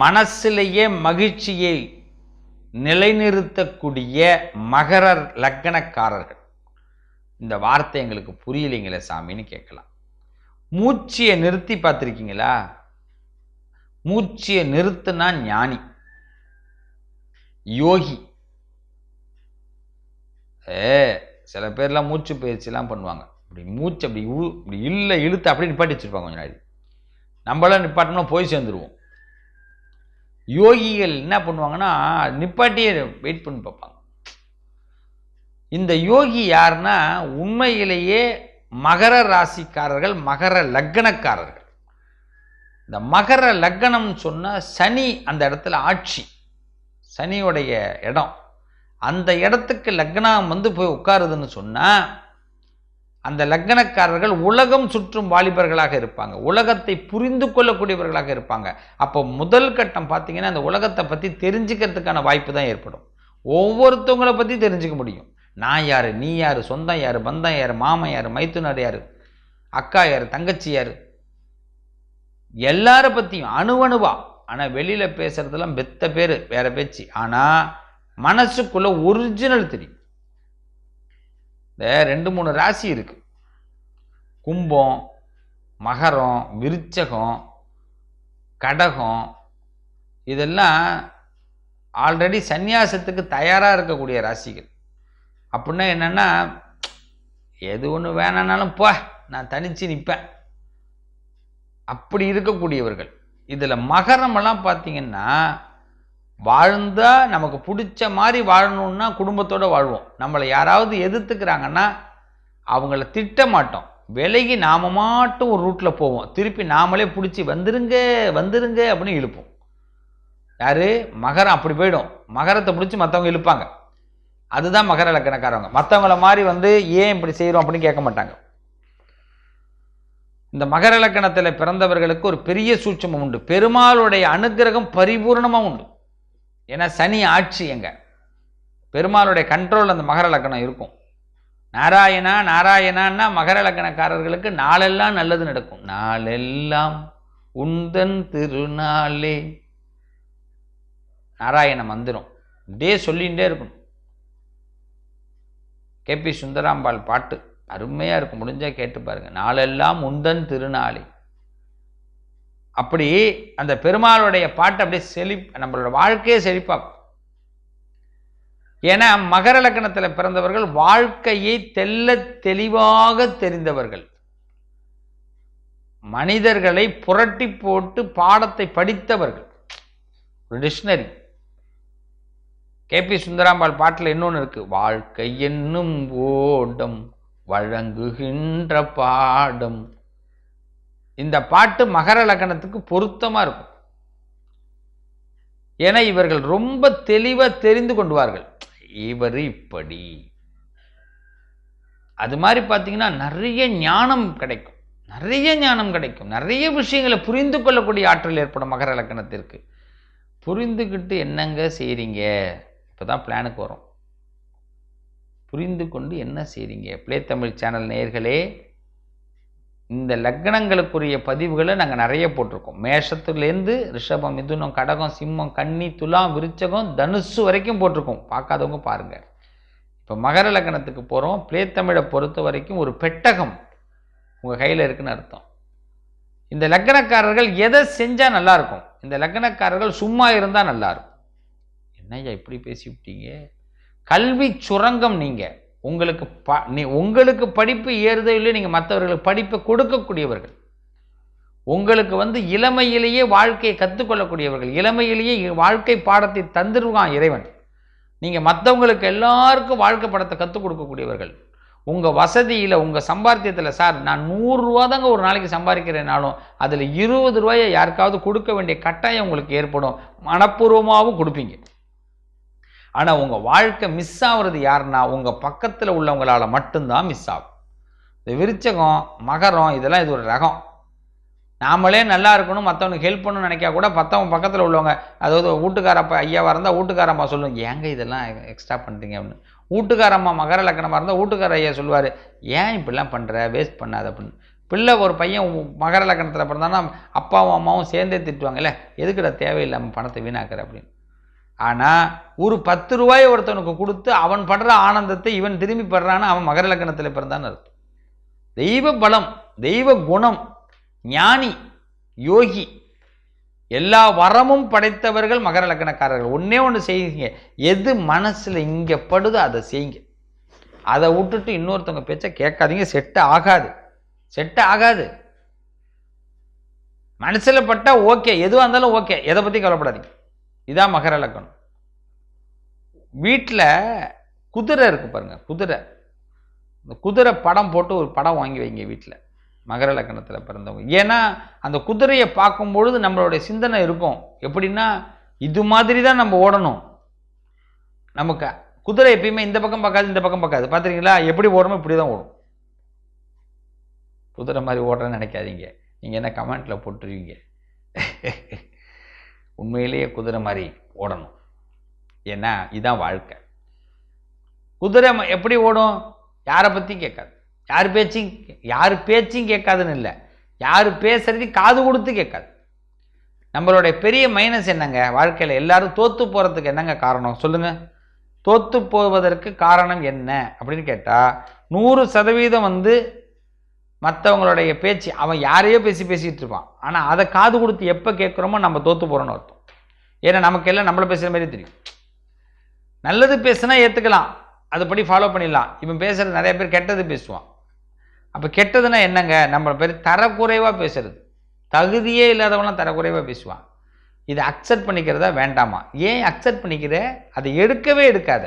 மனசிலேயே மகிழ்ச்சியை நிலைநிறுத்தக்கூடிய மகர லக்கணக்காரர்கள் இந்த வார்த்தை எங்களுக்கு புரியலைங்களே சாமின்னு கேட்கலாம். மூச்சியை நிறுத்தி பார்த்துருக்கீங்களா? மூச்சியை நிறுத்துனா ஞானி யோகி. ஏ சில பேர்லாம் மூச்சு பயிற்சிலாம் பண்ணுவாங்க. இப்படி மூச்சு அப்படி உ இப்படி இல்லை இழுத்து அப்படியே நிப்பாட்டி வச்சிருப்பாங்க கொஞ்சம் நாள். நம்மளாம் நிப்பாட்டோம்னா போய் சேர்ந்துருவோம். யோகிகள் என்ன பண்ணுவாங்கன்னா நிப்பாட்டியே வெயிட் பண்ணி பார்ப்பாங்க. இந்த யோகி யாருன்னா உண்மையிலேயே மகர ராசிக்காரர்கள் மகர லக்னக்காரர்கள். இந்த மகர லக்னம் சொன்னால் சனி அந்த இடத்துல ஆட்சி. சனியுடைய இடம். அந்த இடத்துக்கு லக்னம் வந்து போய் உட்காருதுன்னு சொன்னால் அந்த லக்னக்காரர்கள் உலகம் சுற்றும் வாலிபர்களாக இருப்பாங்க. உலகத்தை புரிந்து கொள்ளக்கூடியவர்களாக இருப்பாங்க. அப்போ முதல் கட்டம் பார்த்தீங்கன்னா அந்த உலகத்தை பற்றி தெரிஞ்சுக்கிறதுக்கான வாய்ப்பு தான் ஏற்படும். ஒவ்வொருத்தவங்களை பற்றி தெரிஞ்சுக்க முடியும். நான் யார்? நீ யார்? சொந்தம் யார்? பந்தம் யார்? மாமன் யார்? மைத்துனர் யார்? அக்கா யார்? தங்கச்சி யார்? எல்லார பற்றியும் அணுவணுவா. ஆனால் வெளியில் பேசுகிறதெல்லாம் பெத்த பேர் வேற பேச்சு. ஆனால் மனசுக்குள்ளே ஒரிஜினல் தெரியும். இந்த ரெண்டு மூணு ராசி இருக்குது கும்பம் மகரம் விருச்சகம் கடகம் இதெல்லாம் ஆல்ரெடி சந்நியாசத்துக்கு தயாராக இருக்கக்கூடிய ராசிகள். அப்படின்னா என்னென்னா எது ஒன்று வேணானாலும் போ நான் தனித்து நிற்பேன் அப்படி இருக்கக்கூடியவர்கள். இதில் மகரமெல்லாம் பார்த்தீங்கன்னா வாழ்ந்தால் நமக்கு பிடிச்ச மாதிரி வாழணும்னா குடும்பத்தோடு வாழ்வோம். நம்மளை யாராவது எதிர்த்துக்கிறாங்கன்னா அவங்கள திட்ட மாட்டோம். விலகி நாம மாட்டும் ஒரு ரூட்டில் போவோம். திருப்பி நாமளே பிடிச்சி வந்துருங்க வந்துருங்க அப்படின்னு இழுப்போம். யார்? மகரம் அப்படி போயிடும். மகரத்தை பிடிச்சி மற்றவங்க இழுப்பாங்க. அதுதான் மகர இலக்கணக்காரவங்க. மற்றவங்கள மாதிரி வந்து ஏன் இப்படி செய்கிறோம் அப்படின்னு கேட்க மாட்டாங்க. இந்த மகர இலக்கணத்தில் பிறந்தவர்களுக்கு ஒரு பெரிய சூட்சமம் உண்டு. பெருமாளுடைய அனுக்கிரகம் பரிபூர்ணமாக உண்டு. ஏன்னா சனி ஆட்சி எங்க? பெருமாளுடைய கண்ட்ரோல் அந்த மகர லக்கணம் இருக்கும். நாராயணா நாராயணான்னா மகர லக்கணக்காரர்களுக்கு நாளெல்லாம் நல்லது நடக்கும். நாளெல்லாம் உந்தன் திருநாளே. நாராயண மந்திரம். இப்படியே சொல்லிகிட்டே இருக்கணும். கேபி சுந்தராம்பாள் பாட்டு அருமையாக இருக்கும். முடிஞ்சால் கேட்டு பாருங்கள் நாளெல்லாம் உந்தன் திருநாளே. அப்படி அந்த பெருமாளுடைய பாட்டு அப்படியே செழி நம்மளோட வாழ்க்கையே செழிப்பாக்கும். ஏன்னா மகர லக்கணத்தில் பிறந்தவர்கள் வாழ்க்கையை தெல்ல தெளிவாக தெரிந்தவர்கள். மனிதர்களை புரட்டி போட்டு பாடத்தை படித்தவர்கள். ஒரு டிக்ஷனரி. கேபி சுந்தராம்பாள் பாட்டில் இன்னொன்று இருக்கு. வாழ்க்கை என்னும் ஓடம் வழங்குகின்ற பாடம் இந்த பாட்டு மகர லக்கணத்துக்கு பொருத்தமாக இருக்கும். ஏன்னா இவர்கள் ரொம்ப தெளிவாக தெரிந்து கொண்டுவார்கள். இவர் இப்படி. அது மாதிரி பார்த்தீங்கன்னா நிறைய ஞானம் கிடைக்கும். நிறைய ஞானம் கிடைக்கும். நிறைய விஷயங்களை புரிந்து கொள்ளக்கூடிய ஆற்றல் ஏற்படும் மகர லக்கணத்திற்கு. புரிந்துக்கிட்டு என்னங்க செய்கிறீங்க இப்போ தான் பிளானுக்கு வரும். புரிந்து கொண்டு என்ன செய்கிறீங்க பிளே தமிழ் சேனல் நேயர்களே இந்த லக்னங்களுக்குரிய பதிவுகளை நாங்கள் நிறைய போட்டிருக்கோம். மேஷத்துலேருந்து ரிஷபம் மிதுனம் கடகம் சிம்மம் கன்னி துலாம் விருச்சகம் தனுசு வரைக்கும் போட்டிருக்கோம். பார்க்காதவங்க பாருங்கள் இப்போ மகர லக்னத்துக்கு போகிறோம் பிளேத்தமிழை பொறுத்த வரைக்கும் ஒரு பெட்டகம் உங்கள் கையில் இருக்குன்னு அர்த்தம். இந்த லக்னக்காரர்கள் எதை செஞ்சால் நல்லாயிருக்கும் இந்த லக்னக்காரர்கள் சும்மா இருந்தால் நல்லாயிருக்கும் என்னய்யா இப்படி பேசி விட்டீங்க கல்வி சுரங்கம் நீங்கள் உங்களுக்கு ப நீ உங்களுக்கு படிப்பு ஏறுதோ இல்லையோ நீங்கள் மற்றவர்களுக்கு படிப்பை கொடுக்கக்கூடியவர்கள். உங்களுக்கு வந்து இளமையிலேயே வாழ்க்கையை கற்றுக்கொள்ளக்கூடியவர்கள். இளமையிலேயே வாழ்க்கை பாடத்தை தந்துருவான் இறைவன். நீங்கள் மற்றவங்களுக்கு எல்லாருக்கும் வாழ்க்கை படத்தை கற்றுக் கொடுக்கக்கூடியவர்கள். உங்கள் வசதியில் உங்கள் சம்பாத்தியத்தில் சார் நான் நூறுரூவா தாங்க ஒரு நாளைக்கு சம்பாதிக்கிறேனாலும் அதில் இருபது ரூபாயை யாருக்காவது கொடுக்க வேண்டிய கட்டாயம் உங்களுக்கு ஏற்படும். மனப்பூர்வமாகவும் கொடுப்பீங்க. ஆனால் உங்கள் வாழ்க்கை மிஸ் ஆகுறது யாருன்னா உங்கள் பக்கத்தில் உள்ளவங்களால் மட்டும்தான் மிஸ் ஆகும். இந்த விருச்சகம் மகரம் இதெல்லாம் இது ஒரு ரகம். நாமளே நல்லா இருக்கணும் மற்றவனுக்கு ஹெல்ப் பண்ணணும்னு நினைக்கா கூட மற்றவங்க பக்கத்தில் உள்ளவங்க அதாவது வீட்டுக்காரப்பா ஐயாவாக இருந்தால் வீட்டுக்காரம்மா சொல்லுவாங்க ஏங்க இதெல்லாம் எக்ஸ்ட்ரா பண்ணுறீங்க அப்படின்னு. வீட்டுக்காரம்மா மகர லக்கணமாக இருந்தால் வீட்டுக்கார ஐயா சொல்லுவார் ஏன் இப்படிலாம் பண்ணுற வேஸ்ட் பண்ணாத அப்படின்னு. பிள்ளை ஒரு பையன் மகர லக்கணத்தில் பிறந்தானா அப்பாவும் அம்மாவும் சேர்ந்தே திட்டுவாங்கல்ல எதுக்குடா தேவையில்லாமல் பணத்தை வீணாக்குற? அப்படின்னு. ஆனால் ஒரு பத்து ரூபாயை ஒருத்தனுக்கு கொடுத்து அவன் படுற ஆனந்தத்தை இவன் திரும்பி படுறான்னு அவன் மகர லக்கணத்தில் பிறந்தான்னு அர்த்தம். தெய்வ பலம் தெய்வ குணம் ஞானி யோகி எல்லா வரமும் படைத்தவர்கள் மகர லக்கணக்காரர்கள். ஒன்றே ஒன்று செய்யுங்க. எது மனசில் இங்கே படுதோ அதை செய்யுங்க. அதை விட்டுட்டு இன்னொருத்தவங்க பேச்சை கேட்காதீங்க. செட்டு ஆகாது. செட்டு ஆகாது. மனசில் பட்டால் ஓகே. எதுவாக இருந்தாலும் ஓகே. எதை பற்றி கவலைப்படாதீங்க. இதான் மகர லக்கணம் வீட்டில் குதிரை இருக்கு பாருங்க குதிரை. இந்த குதிரை படம் போட்டு ஒரு படம் வாங்கி வைங்க வீட்டில் மகர லக்கணத்தில் பிறந்தவங்க. ஏன்னா அந்த குதிரையை பார்க்கும் பொழுது நம்மளுடைய சிந்தனை இருக்கும். எப்படின்னா இது மாதிரி தான் நம்ம ஓடணும். நமக்கு குதிரை எப்பயுமே இந்த பக்கம் பார்க்காது இந்த பக்கம் பார்க்காது. பார்த்துருக்கீங்களா எப்படி ஓடணும் இப்படி தான் ஓடும். குதிரை மாதிரி ஓடுறேன்னு நினைக்காதீங்க. நீங்கள் என்ன கமெண்ட்டில் போட்டுருவீங்க. உண்மையிலேயே குதிரை மாதிரி ஓடணும். ஏன்னா இதுதான் வாழ்க்கை. குதிரை எப்படி ஓடும்? யாரை பற்றியும் கேட்காது. யார் பேச்சையும் யார் பேச்சையும் கேட்காதுன்னு இல்லை. யார் பேசுகிறதையும் காது கொடுத்து கேட்காது. நம்மளுடைய பெரிய மைனஸ் என்னங்க? வாழ்க்கையில் எல்லாரும் தோற்று போகிறதுக்கு என்னங்க காரணம்? சொல்லுங்கள் தோற்று போவதற்கு காரணம் என்ன? அப்படின்னு கேட்டால் நூறு சதவீதம் வந்து மற்றவங்களுடைய பேச்சு அவன் யாரையோ பேசி பேசிகிட்டு இருப்பான். ஆனால் அதை காது கொடுத்து எப்போ கேட்குறோமோ நம்ம தோற்று போகிறோன்னு அர்த்தம். ஏன்னா நமக்கு எல்லாம் நம்மளை பேசுகிற மாதிரி தெரியும். நல்லது பேசுனா ஏற்றுக்கலாம் அதுபடி ஃபாலோ பண்ணிடலாம். இவன் பேசுகிறது நிறைய பேர் கெட்டது பேசுவான். அப்போ கெட்டதுன்னா என்னங்க? நம்ம பேர் தரக்குறைவாக பேசுறது. தகுதியே இல்லாதவங்களாம் தரக்குறைவாக பேசுவான். இதை அக்செப்ட் பண்ணிக்கிறதா வேண்டாமா? ஏன் அக்செப்ட் பண்ணிக்கிற? அதை எடுக்கவே எடுக்காத.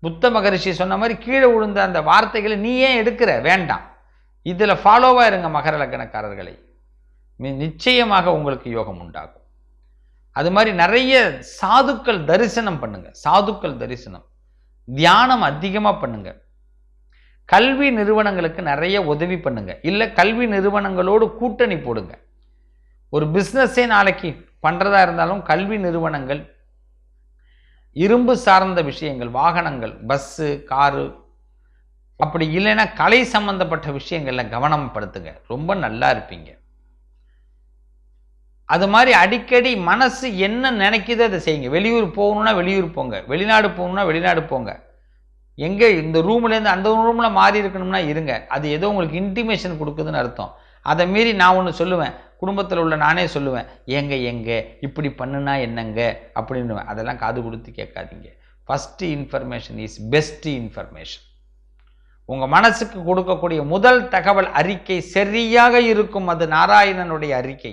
புத்த மகரிஷி சொன்ன மாதிரி கீழே விழுந்த அந்த வார்த்தைகளை நீ ஏன் எடுக்கிற? வேண்டாம். இதில் ஃபாலோவாக இருங்க மகர லக்னக்காரர்களை. நிச்சயமாக உங்களுக்கு யோகம் உண்டாகும். அது மாதிரி நிறைய சாதுக்கள் தரிசனம் பண்ணுங்க. சாதுக்கள் தரிசனம். தியானம் அதிகமாக பண்ணுங்க. கல்வி நிறுவனங்களுக்கு நிறைய உதவி பண்ணுங்க. இல்லை கல்வி நிறுவனங்களோடு கூட்டணி போடுங்க. ஒரு பிஸ்னஸே நாளைக்கு பண்ணுறதா இருந்தாலும் கல்வி நிறுவனங்கள் இரும்பு சார்ந்த விஷயங்கள் வாகனங்கள் பஸ்ஸு காரு அப்படி இல்லைன்னா கலை சம்பந்தப்பட்ட விஷயங்களில் கவனம் படுத்துங்க. ரொம்ப நல்லா இருப்பீங்க. அது மாதிரி அடிக்கடி மனசு என்ன நினைக்குதோ அதை செய்யுங்க. வெளியூர் போகணும்னா வெளியூர் போங்க. வெளிநாடு போகணும்னா வெளிநாடு போங்க. எங்கே இந்த ரூம்லேருந்து அந்த ரூமில் மாறி இருக்கணும்னா இருங்க. அது ஏதோ உங்களுக்கு இன்டிமேஷன் கொடுக்குதுன்னு அர்த்தம். அதை மீறி நான் ஒன்று சொல்லுவேன். குடும்பத்தில் உள்ள நானே சொல்லுவேன். எங்க எங்க? இப்படி பண்ணுனா என்னங்க? அப்படின்னு அதெல்லாம் காது கொடுத்து கேட்காதீங்க. First information is best information உங்கள் மனசுக்கு கொடுக்கக்கூடிய முதல் தகவல் அறிக்கை சரியாக இருக்கும் அது நாராயணனுடைய அறிக்கை.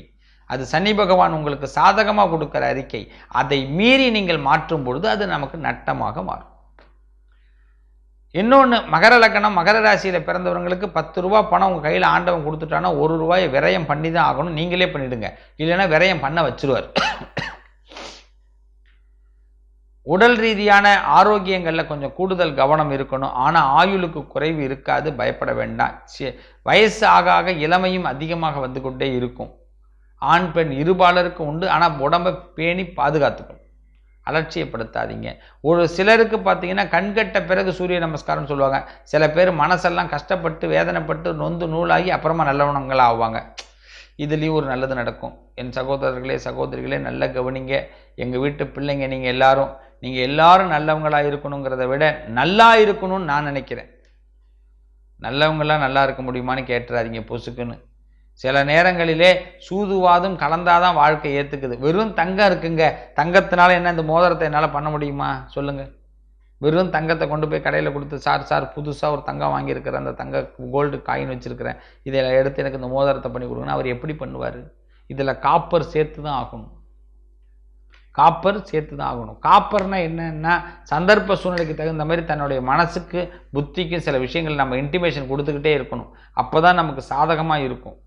அது சனி பகவான் உங்களுக்கு சாதகமாக கொடுக்குற அறிக்கை. அதை மீறி நீங்கள் மாற்றும் பொழுது அது நமக்கு நட்டமாக மாறும். இன்னொன்று மகர லக்கணம் மகர ராசியில் பிறந்தவங்களுக்கு பத்து ரூபா பணம் உங்கள் கையில் ஆண்டவன் கொடுத்துட்டானா ஒரு ரூபாயை விரயம் பண்ணி தான் ஆகணும். நீங்களே பண்ணிவிடுங்க இல்லைன்னா விரயம் பண்ண வச்சுருவார். உடல் ரீதியான ஆரோக்கியங்களில் கொஞ்சம் கூடுதல் கவனம் இருக்கணும். ஆனால் ஆயுளுக்கு குறைவு இருக்காது பயப்பட வேண்டாம். வயசு ஆக ஆக இளமையும் அதிகமாக வந்து கொண்டே இருக்கும். ஆண் பெண் இருபாலருக்கு உண்டு. ஆனால் உடம்பை பேணி பாதுகாத்துக்கணும். அலட்சியப்படுத்தாதீங்க. ஒரு சிலருக்கு பார்த்தீங்கன்னா கண்கட்ட பிறகு சூரிய நமஸ்காரம்னு சொல்லுவாங்க. சில பேர் மனசெல்லாம் கஷ்டப்பட்டு வேதனைப்பட்டு நொந்து நூலாகி அப்புறமா நல்லவனங்களாக ஆவாங்க. இதுலேயும் ஒரு நல்லது நடக்கும். என் சகோதரர்களே சகோதரிகளே நல்ல கவனிங்க. எங்கள் வீட்டு பிள்ளைங்க நீங்கள் எல்லாரும் நீங்கள் எல்லாரும் நல்லவங்களாக இருக்கணுங்கிறத விட நல்லா இருக்கணும்னு நான் நினைக்கிறேன். நல்லவங்களாம் நல்லா இருக்க முடியுமான்னு கேட்டுறாதீங்க பொசுக்குன்னு. சில நேரங்களிலே சூதுவாதும் கலந்தாதான் வாழ்க்கை ஏற்றுக்குது வெறும் தங்கம் இருக்குங்க. தங்கத்தினால என்ன இந்த மோதிரத்தை என்னால் பண்ண முடியுமா? சொல்லுங்கள் வெறும் தங்கத்தை கொண்டு போய் கடையில் கொடுத்து சார் சார் புதுசாக ஒரு தங்கம் வாங்கியிருக்கிறேன். அந்த தங்க கோல்டு காயின் வச்சுருக்கிறேன். இதை எடுத்து எனக்கு இந்த மோதிரத்தை பண்ணி கொடுங்கன்னு அவர் எப்படி பண்ணுவார்? இதில் காப்பர் சேர்த்து தான் ஆகணும். காப்பர் சேர்த்து தான் ஆகணும். காப்பர்னா என்னென்னா சந்தர்ப்ப சூழ்நிலைக்கு தகுந்த மாதிரி தன்னுடைய மனசுக்கு புத்திக்கும் சில விஷயங்கள் நம்ம இன்டிமேஷன் கொடுத்துக்கிட்டே இருக்கணும். அப்போ தான் நமக்கு சாதகமாக இருக்கும்.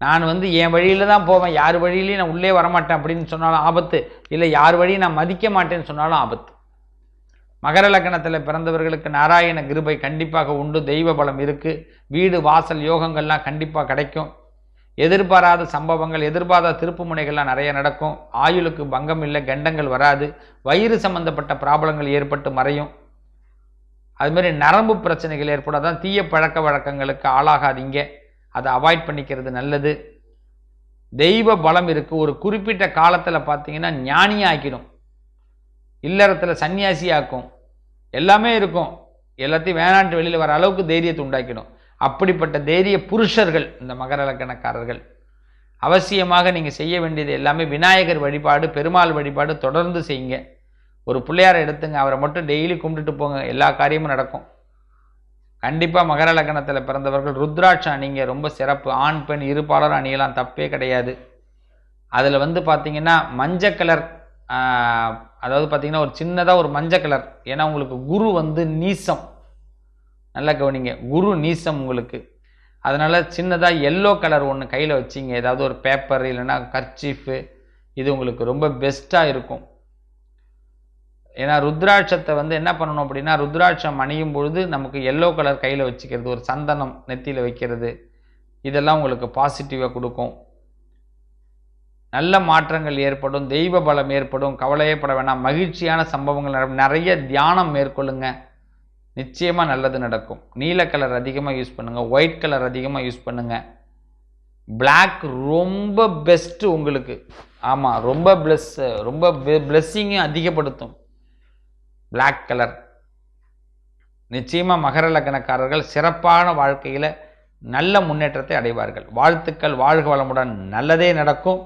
நான் வந்து என் வழியில் தான் போவேன். யார் வழியிலையும் நான் உள்ளே வரமாட்டேன் அப்படின்னு சொன்னாலும் ஆபத்து. இல்லை யார் வழியும் நான் மதிக்க மாட்டேன்னு சொன்னாலும் ஆபத்து. மகர லக்கணத்தில் பிறந்தவர்களுக்கு நாராயண கிருபை கண்டிப்பாக உண்டு. தெய்வ பலம் இருக்குது வீடு வாசல் யோகங்கள்லாம் கண்டிப்பாக கிடைக்கும். எதிர்பாராத சம்பவங்கள் எதிர்பாராத திருப்பு முனைகள்லாம் நிறைய நடக்கும். ஆயுளுக்கு பங்கம் இல்லை கண்டங்கள் வராது. வயிறு சம்பந்தப்பட்ட ப்ராப்ளங்கள் ஏற்பட்டு மறையும். அதுமாரி நரம்பு பிரச்சனைகள் ஏற்படாதான் தீய பழக்க வழக்கங்களுக்கு ஆளாகாதீங்க அதை அவாய்ட் பண்ணிக்கிறது நல்லது. தெய்வ பலம் இருக்குது ஒரு குறிப்பிட்ட காலத்தில் பார்த்தீங்கன்னா ஞானி ஆக்கிடும் இல்லறத்தில் சன்னியாசி ஆக்கும். எல்லாமே இருக்கும். எல்லாத்தையும் வேணான்ட்டு வெளியில் வர அளவுக்கு தைரியத்தை உண்டாக்கிடும். அப்படிப்பட்ட தைரிய புருஷர்கள் இந்த மகர லக்கணக்காரர்கள் அவசியமாக நீங்கள் செய்ய வேண்டியது எல்லாமே விநாயகர் வழிபாடு பெருமாள் வழிபாடு தொடர்ந்து செய்யுங்க. ஒரு பிள்ளையாரை எடுத்துங்க அவரை மட்டும் டெய்லி கும்பிட்டுட்டு போங்க எல்லா காரியமும் நடக்கும். கண்டிப்பாக மகர லக்கணத்தில் பிறந்தவர்கள் ருத்ராட்சம் அணிங்க ரொம்ப சிறப்பு. ஆண் பெண் இருபாலர் அணியெல்லாம் தப்பே கிடையாது. அதில் வந்து பார்த்தீங்கன்னா மஞ்சள் கலர் அதாவது பார்த்தீங்கன்னா ஒரு சின்னதாக ஒரு மஞ்சள் கலர். ஏன்னா உங்களுக்கு குரு வந்து நீசம். நல்லா கவனிங்க. குரு நீசம் உங்களுக்கு. அதனால் சின்னதாக எல்லோ கலர் ஒன்று கையில் வச்சிங்க. ஏதாவது ஒரு பேப்பர் இல்லைன்னா கர்ச்சீஃபு இது உங்களுக்கு ரொம்ப பெஸ்ட்டாக இருக்கும். ஏன்னா ருத்ராட்சத்தை வந்து என்ன பண்ணணும் அப்படின்னா ருத்ராட்சம் அணியும் பொழுது நமக்கு எல்லோ கலர் கையில் வச்சுக்கிறது ஒரு சந்தனம் நெத்தியில் வைக்கிறது இதெல்லாம் உங்களுக்கு பாசிட்டிவாக கொடுக்கும். நல்ல மாற்றங்கள் ஏற்படும் தெய்வ பலம் ஏற்படும். கவலையேப்பட வேணாம். மகிழ்ச்சியான சம்பவங்கள் நிறைய தியானம் மேற்கொள்ளுங்கள் நிச்சயமாக நல்லது நடக்கும். நீல கலர் அதிகமாக யூஸ் பண்ணுங்கள் ஒயிட் கலர் அதிகமாக யூஸ் பண்ணுங்கள் பிளாக் ரொம்ப பெஸ்ட்டு உங்களுக்கு. ஆமாம் ரொம்ப ப்ளஸ் ரொம்ப ப்ளஸ்ஸிங்கும் அதிகப்படுத்தும். பிளாக் கலர் நிச்சயமாக மகர லக்னக்காரர்கள் சிறப்பான வாழ்க்கையில் நல்ல முன்னேற்றத்தை அடைவார்கள். வாழ்த்துக்கள் வாழ்க வளமுடன் நல்லதே நடக்கும்.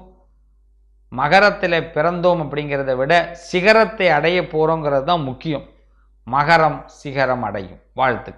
மகரத்தில் பிறந்தோம் அப்படிங்கிறத விட சிகரத்தை அடைய போகிறோங்கிறது தான் முக்கியம். மகரம் சிகரம் அடையும். வாழ்த்துக்கள்.